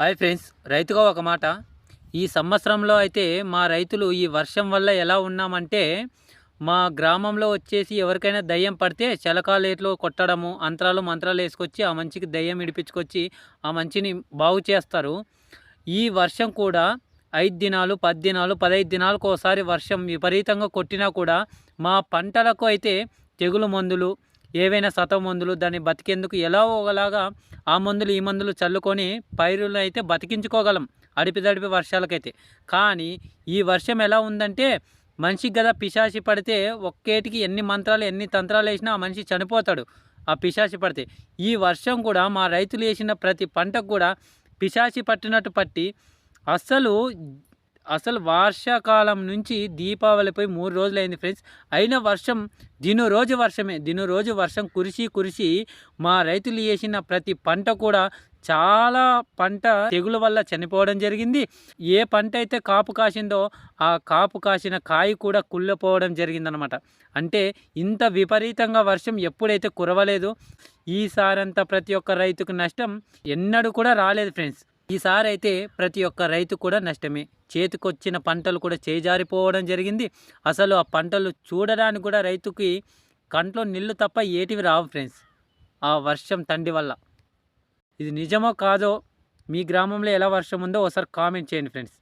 Hi friends రైతుగా ఒక మాట. ఈ సంవత్సరంలో అయితే మా రైతులు ఈ వర్షం వల్ల ఎలా ఉన్నామంటే మా గ్రామంలో వచ్చేసి ఎవరికైనా దయ్యం పడితే చిలకాలేట్లో కొట్టడము అంతరాలు మంత్రాలు వేసుకొచ్చి ఆ మంచికి దయ్యం ఇడిపించుకొచ్చి ఆ మంచిని బాగు చేస్తారు. ఈ వర్షం కూడా ఐదు దినాలు పది దినాలు పదహైదు దినాలకు ఒకసారి వర్షం విపరీతంగా కొట్టినా కూడా మా పంటలకు అయితే తెగులు మందులు ఏవైనా సత మందులు దాన్ని బతికేందుకు ఎలా ఒకలాగా ఆ మందులు ఈ మందులు చల్లుకొని పైరులు అయితే బతికించుకోగలం అడిపిదడిపి వర్షాలకైతే. కానీ ఈ వర్షం ఎలా ఉందంటే మనిషికి కదా పిశాచి పడితే ఒక్కేటికి ఎన్ని మంత్రాలు ఎన్ని తంత్రాలు వేసినా ఆ మనిషి చనిపోతాడు ఆ పిశాచి పడితే. ఈ వర్షం కూడా మా రైతులు వేసిన ప్రతి పంటకు కూడా పిశాచి పట్టినట్టు పట్టి అస్సలు అసలు వర్షాకాలం నుంచి దీపావళిపై మూడు రోజులు అయింది ఫ్రెండ్స్. అయిన వర్షం దిను రోజు వర్షమే. దిను రోజు వర్షం కురిసి కురిసి మా రైతులు వేసిన ప్రతి పంట కూడా చాలా పంట తెగుల వల్ల చనిపోవడం జరిగింది. ఏ పంట అయితే కాపు కాసిందో ఆ కాపు కాసిన కాయ కూడా కుళ్ళిపోవడం జరిగిందనమాట. అంటే ఇంత విపరీతంగా వర్షం ఎప్పుడైతే కురవలేదు ఈసారంతా ప్రతి ఒక్క రైతుకు నష్టం ఎన్నడూ కూడా రాలేదు ఫ్రెండ్స్. ఈసారి అయితే ప్రతి ఒక్క రైతు కూడా నష్టమే. చేతికొచ్చిన పంటలు కూడా చేజారిపోవడం జరిగింది. అసలు ఆ పంటలు చూడడానికి కూడా రైతుకి కంట్లో నీళ్ళు తప్ప ఏటివి రావు ఫ్రెండ్స్. ఆ వర్షం తండి వల్ల. ఇది నిజమో కాదో మీ గ్రామంలో ఎలా వర్షం ఉందో ఒకసారి కామెంట్ చేయండి ఫ్రెండ్స్.